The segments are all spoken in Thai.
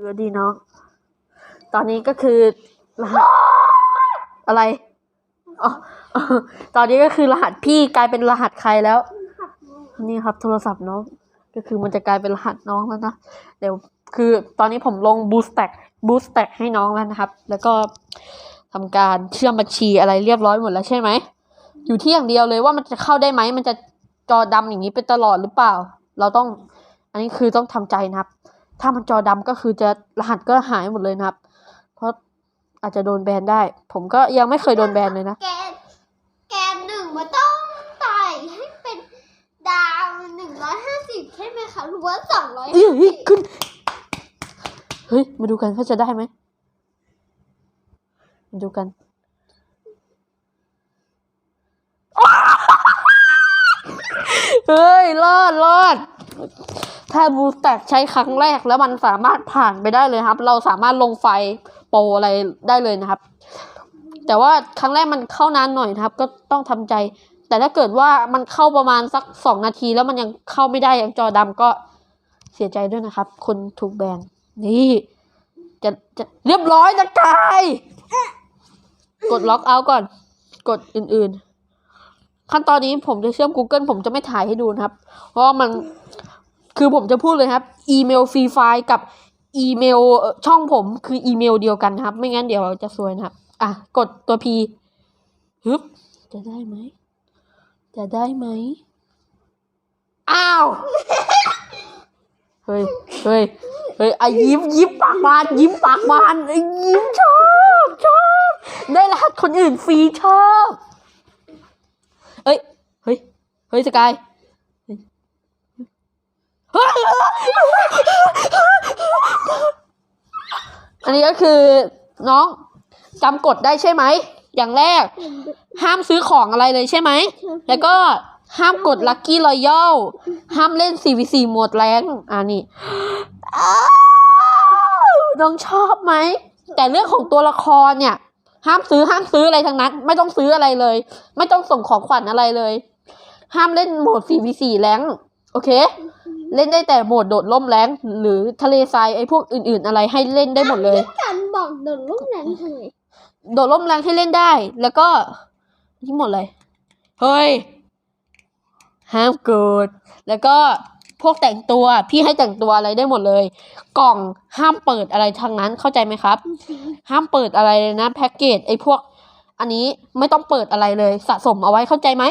สวัสดีน้องตอนนี้ก็คือรหัสอะไรอ๋อตอนนี้ก็คือรหัสพี่กลายเป็นรหัสใครแล้ว นี่ครับโทรศัพท์น้องก็คือมันจะกลายเป็นรหัสน้องแล้วนะเดี๋ยวคือตอนนี้ผมลงบูสแต็กบูสแต็กให้น้องแล้วนะครับ แล้วก็ทำการเชื่อมบัญชีอะไรเรียบร้อยหมดแล้วใช่ไหมอยู่ที่อย่างเดียวเลยว่ามันจะเข้าได้ไหมมันจะจอดำอย่างนี้ไปตลอดหรือเปล่า เราต้อง อันนี้คือต้องทำใจนะครับ ถ้ามันจอดำก็คือจะรหัสก็หายหมดเลยนะครับ เพราะอาจจะโดนแบนได้ ผมก็ยังไม่เคยโดนแบนเลยนะ แกนแกนหนึ่งมันต้องใส่ให้เป็นดาวหนึ่งร้อยห้าสิบใช่ไหมคะหรือว่าสองร้อยเอ้ยเฮ้ยขึ้น เฮ้ย มาดูกันว่าจะได้ไหมมาดูกันเฮ้ย รอด รอด ถ้าบูสแตกใช้ครั้งแรกแล้วมันสามารถผ่านไปได้เลยครับ เราสามารถลงไฟโปรอะไรได้เลยนะครับ แต่ว่าครั้งแรกมันเข้านานหน่อยนะครับ ก็ต้องทำใจ แต่ถ้าเกิดว่ามันเข้าประมาณสักสองนาทีแล้วมันยังเข้าไม่ได้ยังจอดำก็เสียใจด้วยนะครับ คนถูกแบนนี่จะจะเรียบร้อยนะกายกดล็อกเอาท์ก่อน กดอื่น ๆ ขั้นตอนนี้ผมจะเชื่อม Google ผมจะไม่ถ่ายให้ดูนะครับ เพราะมัน คือผมจะพูดเลยครับ อีเมลฟรีไฟล์กับอีเมลช่องผมคืออีเมลเดียวกันครับ ไม่งั้นเดี๋ยวเราจะซวยนะครับ อะ กดตัว P ฮึบจะได้ไหม จะได้ไหม อ้าว เฮ้ย เฮ้ย เฮ้ยไอยิ้มยิ้มปากบาน ยิ้มปากบานไอ้ยิ้มชอบชอบ ได้รหัสคนอื่นฟรีชอบ เอ้ย เฮ้ย เฮ้ยสกาย อันนี้ก็คือน้องจำกฎได้ใช่ไหม อย่างแรก ห้ามซื้อของอะไรเลยใช่ไหม แล้วก็ห้ามกดลั c กี้รอยัลห้ามเล่น 4v4 โหมดแรงอ่านี่อ้น้องชอบไหม แต่เรื่องของตัวละครเนี่ย ห้ามซื้อห้ามซื้ออะไรทั้งนั้น ไม่ต้องซื้ออะไรเลย ไม่ต้องส่งของขวัญอะไรเลย ห้ามเล่นโหมด 4v4 แรงโอเค เล่นได้แต่โหมดโดดล่มแรงหรือทะเลทรายไอ้พวกอื่น ๆ อะไรให้เล่นได้หมดเลยการบอกโดนลูกนั้นทำไมโดดร่มแรงให้เล่นได้ แล้วก็นี่หมดเลยเฮ้ยห้ามเกิด แล้วก็พวกแต่งตัวพี่ให้แต่งตัวอะไรได้หมดเลย กล่องห้ามเปิดอะไรทางนั้นเข้าใจไหมครับ ห้ามเปิดอะไรเลยนะแพ็กเกจไอ้พวก อันนี้ไม่ต้องเปิดอะไรเลย สะสมเอาไว้เข้าใจไหม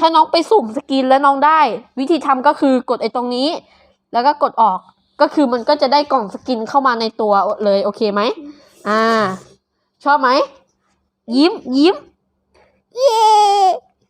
ถ้าน้องไปสุ่มสกินแล้วน้องได้ วิธีทำก็คือกดไอ้ตรงนี้ แล้วก็กดออกก็คือมันก็จะได้กล่องสกินเข้ามาในตัวเลยโอเคไหมอ่า ชอบไหม ยิ้มยิ้ม เย้